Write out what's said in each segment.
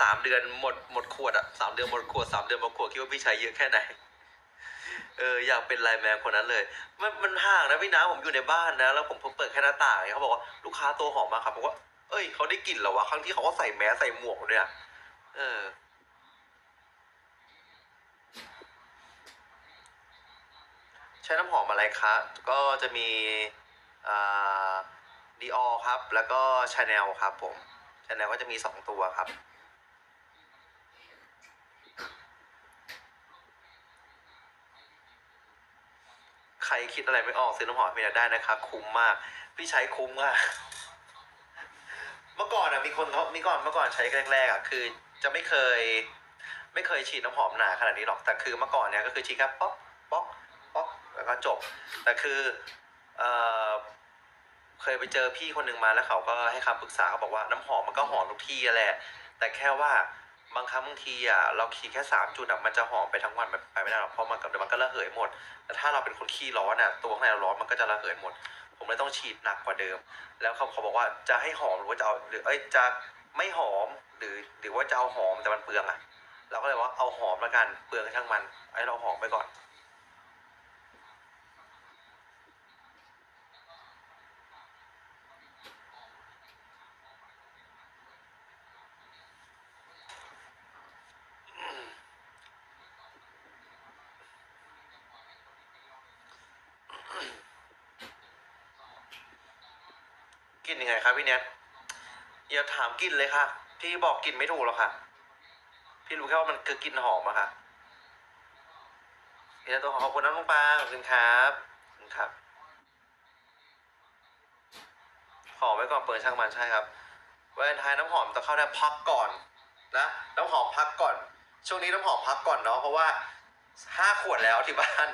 สามเดือนหมดหมดขวดอะสามเดือนหมดขวดสามเดือนหมดขวดคิดว่าพี่ใช้เยอะแค่ไหนเอออยากเป็นไลน์แมนคนนั้นเลย มันมันห่างนะพี่นะผมอยู่ในบ้านนะ แล้วผมผมเปิดแค่หน้าต่างเขาบอกว่าลูกค้าตัวหอมมากครับผมว่าเอ้ยเขาได้กลิ่นเหรอวะครั้งที่เขาก็ใส่แมสใส่หมวกเนี่ยเออใช้น้ำหอมอะไรคะก็จะมีดีออครับ แล้วก็ชาแนลครับผมชาแนลก็จะมีสองตัวครับ รคิดอะไรไม่ออกซื้อน้ำหอมพี่นัทได้นะคะ คุ้มมาก พี่ใช้คุ้มมาก เมื่อก่อนอะมีคนเขามีก่อนเมื่อก่อนใช้แรกๆอะคือจะไม่เคย ไม่เคยฉีดน้ำหอมหนาขนาดนี้หรอกแต่คือเมื่อก่อนเนี่ยก็คือฉีดแค่ป๊อกป๊อกป๊อกแล้วก็จบ แต่คือเออเคยไปเจอพี่คนหนึ่งมาแล้วเขาก็ให้คำปรึกษาเขาบอกว่าน้ำหอมมันก็หอมทุกที่แหละ แต่แค่ว่า บางครั้งบางทีอะเราขีดแค่สามจุดอะมันจะหอมไปทั้งวันไปไม่ได้หรอกเพราะมันกับมันก็ระเหยหมด แต่ถ้าเราเป็นคนขี้ร้อนอะตัวข้างในเราร้อนมันก็จะระเหยหมด ผมเลยต้องฉีดหนักกว่าเดิม แล้วเขาเขาบอกว่าจะให้หอมหรือว่าจะเอาหรือเอ้ยจะไม่หอมหรือหรือว่าจะเอาหอมแต่มันเปลืองอะ เราก็เลยว่าเอาหอมแล้วกันเปลืองช่างมันไอ้เราหอมไปก่อน กินยังไงครับพี่เน็ตอย่าถามกลินเลยค่ะ พี่บอกกลินไม่ถูกหรอกค่ะ พี่รู้แค่ว่ามันคือกลินหอมอะค่ะพี่ตัวขอบคุณน้องลุงปางขอบคุณครับขอบคุณครับ หอมไว้ก่อนเปิดช่างมันใช่ครับวันเลนไทายน้ำหอมต้องเข้าได้พักก่อนนะน้ำหอมพักก่อน ช่วงนี้น้ำหอมพักก่อนเนาะเพราะว่าห้าขวดแล้วที่บ้าน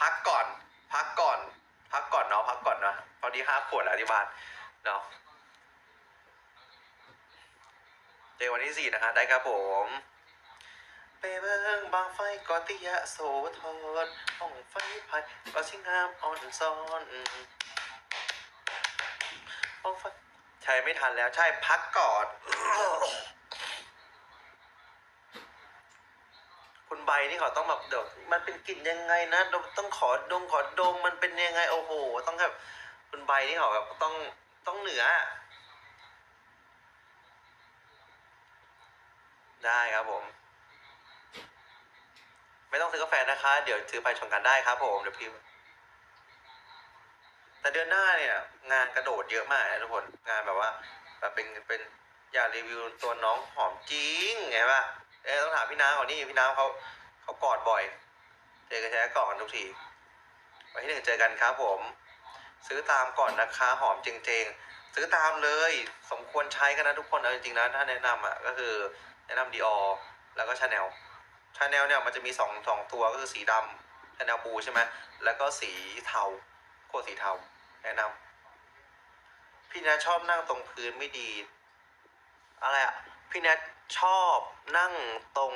พักก่อน พักก่อน พักก่อนเนาะพักก่อนเนาะตอนนี้ห้าขวดแล้วที่บ้าน เนาะเจอวันที่สี่นะคะได้ครับผมไปเบิ่งบางไฟกอติยะโสธรห้องไฟไผ่ก็ชิงามอ่อนซ้อนห้องไฟใช่ไม่ทันแล้วใช่พักก่อน คุณใบนี่เขาต้องแบบเดี๋ยวมันเป็นกลิ่นยังไงนะดมต้องขอดมขอดมมันเป็นยังไงโอ้โห ต้องแบบคุณใบนี่เขาแบบต้อง ต้องเหนือ ได้ครับผม ไม่ต้องซื้อกาแฟนะคะ เดี๋ยวซื้อไปชนกันได้ครับผมเดี๋ยวพิมพ์แต่เดือนหน้าเนี่ย งานกระโดดเยอะมากนะทุกคนงานแบบว่าแบบเป็นเป็นอยากรีวิวตัวน้องหอมจริงไงปะเอ๊ต้องถามพี่น้ำก่อนนี่พี่น้ำเขาเขากอดบ่อย เจอกันแท้กอดกันทุกทีวันที่หนึ่งเจอกันครับผม ซื้อตามก่อนนะคะหอมจริงๆ ซื้อตามเลย สมควรใช้กันนะทุกคนเอาจริงๆนะถ้าแนะนำอะก็คือแนะนำดีออแล้วก็ชาแนลชาแนลเนี่ยมันจะมีสองสองตัวก็คือสีดำชาแนลบูใช่ไหมแล้วก็สีเทาโคตรสีเทา แนะนำพี่แนทชอบนั่งตรงพื้นไม่ดี อะไรอะพี่แนทชอบนั่งตรง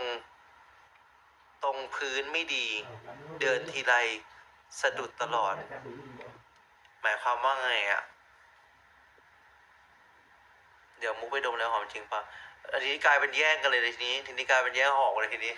ตรงพื้นไม่ดี เดินทีไรสะดุดตลอด มายความว่าไงอะเดี๋ยวมุกไปดมแล้วหอมจริงปะอันนี้กลายเป็นแย่งกันเลยทีนี้ ทีนี้กลายเป็นแย่งหอมเลยทีนี้